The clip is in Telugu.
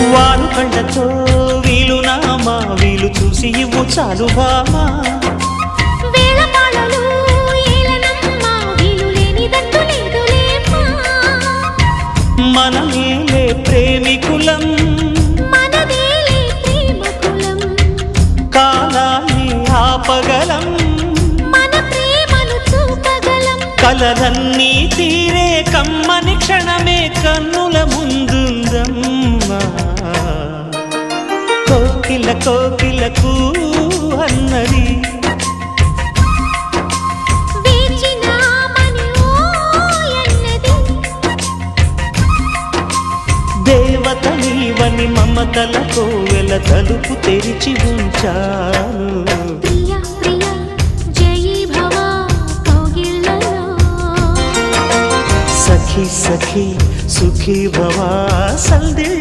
వారు కళ్ళతో వీలు నామా వీలు చూసి ఇవ్వు చాలు బామా. మనమేలే ప్రేమికులం. కాలాన్ని ఆపగలం. కలలన్నీ తీరే కోకిల కోకిలకు అన్నది. వేచినామని ఓయన్నది దేవత నీవని మమతల కోవెల తలుపు తెరిచి ఉంచాను. సఖి సఖి సుఖీ భవా సందే